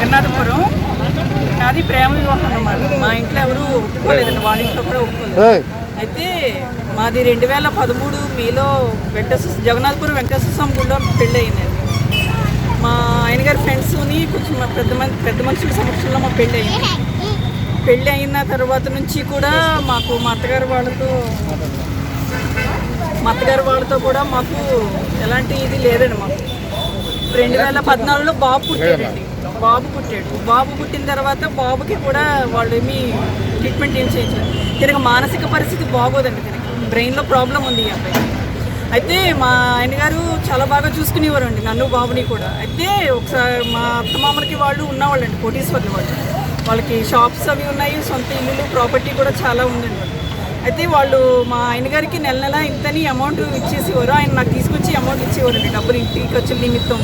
జగన్నాథపురం. నాది ప్రేమ వివాహం అన్నమాట. మా ఇంట్లో ఎవరు ఒప్పుకోలేదండి. వాడి ఇంట్లో కూడా ఒప్పుకోలేదు. అయితే మాది రెండు వేల పదమూడు మీలో వెంకటేశ్వర జగన్నాథపురం వెంకటేశ్వర స్వామి గుడిలో పెళ్ళి అయింది. మా ఆయన గారి ఫ్రెండ్స్ని కొంచెం మా పెద్ద మంది పెద్ద మనుషుల సమక్షంలో మా పెళ్ళి అయింది. పెళ్ళి అయిన తర్వాత నుంచి కూడా మాకు మా అత్తగారు వాళ్ళతో మా అత్తగారి వాళ్ళతో కూడా మాకు ఎలాంటి ఇది లేదండి మాకు. రెండు వేల పద్నాలుగులో బాబు పుట్టారండి బాబు పుట్టాడు. బాబు పుట్టిన తర్వాత బాబుకి కూడా వాళ్ళు ఏమి ట్రీట్మెంట్ ఏం చేయించారు తినక మానసిక పరిస్థితి బాగోదండి తినక. బ్రెయిన్లో ప్రాబ్లం ఉంది ఈ అబ్బాయి. అయితే మా ఆయన గారు చాలా బాగా చూసుకునేవారండి నన్ను బాబుని కూడా. అయితే ఒకసారి మా అత్తమామలకి వాళ్ళు ఉన్నవాళ్ళండి కోటీశ్వర్లు వాళ్ళు. వాళ్ళకి షాప్స్ అవి ఉన్నాయి సొంత ఇల్లులు ప్రాపర్టీ కూడా చాలా ఉందండి అయితే వాళ్ళు మా ఆయన గారికి నెల నెల ఇంతని అమౌంట్ ఇచ్చేసేవారు. ఆయన నాకు తీసుకొచ్చి అమౌంట్ ఇచ్చేవారండి డబ్బులు ఇంటి ఖర్చుల నిమిత్తం.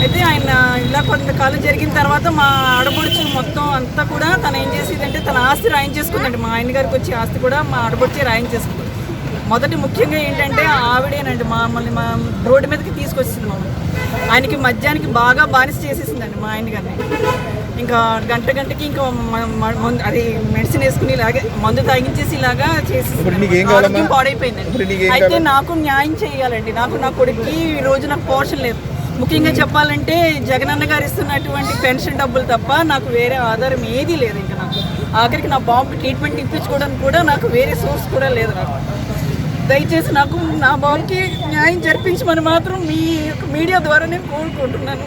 అయితే ఆయన ఇలా కొంతకాలం జరిగిన తర్వాత మా ఆడపడుచు మొత్తం అంతా కూడా తను ఏం చేసేదంటే తన ఆస్తి రాయించేసుకుందండి. మా ఆయన గారికి వచ్చి ఆస్తి కూడా మా ఆడపడిచే రాయించేసుకుంది. మొదటి ముఖ్యంగా ఏంటంటే ఆవిడేనండి మమ్మల్ని మా రోడ్డు మీదకి తీసుకొచ్చింది మమ్మల్ని ఆయనకి మద్యానికి బాగా బానిస చేసేసిందండి మా ఆయన గారిని. ఇంకా గంట గంటకి ఇంకా మందు- అది మెడిసిన్ వేసుకుని ఇలాగే మందు తాగించేసి ఇలాగా చేసి? ఆరోగ్యం పాడైపోయిందండి. అయితే నాకు న్యాయం చేయాలండి. నాకు నా కొడుక్కి ఈ రోజు నాకు పోర్షన్ లేదు. ముఖ్యంగా చెప్పాలంటే జగనన్న గారు ఇస్తున్నటువంటి పెన్షన్ డబ్బులు తప్ప నాకు వేరే ఆధారం ఏదీ లేదు ఇంకా నాకు. ఆఖరికి నా బాబుకి ట్రీట్మెంట్ ఇప్పించుకోవడానికి కూడా నాకు వేరే సోర్స్ కూడా లేదు నాకు. దయచేసి నాకు నా బాబుకి న్యాయం జరిపించమని మాత్రం మీ యొక్క మీడియా ద్వారా నేను కోరుకుంటున్నాను.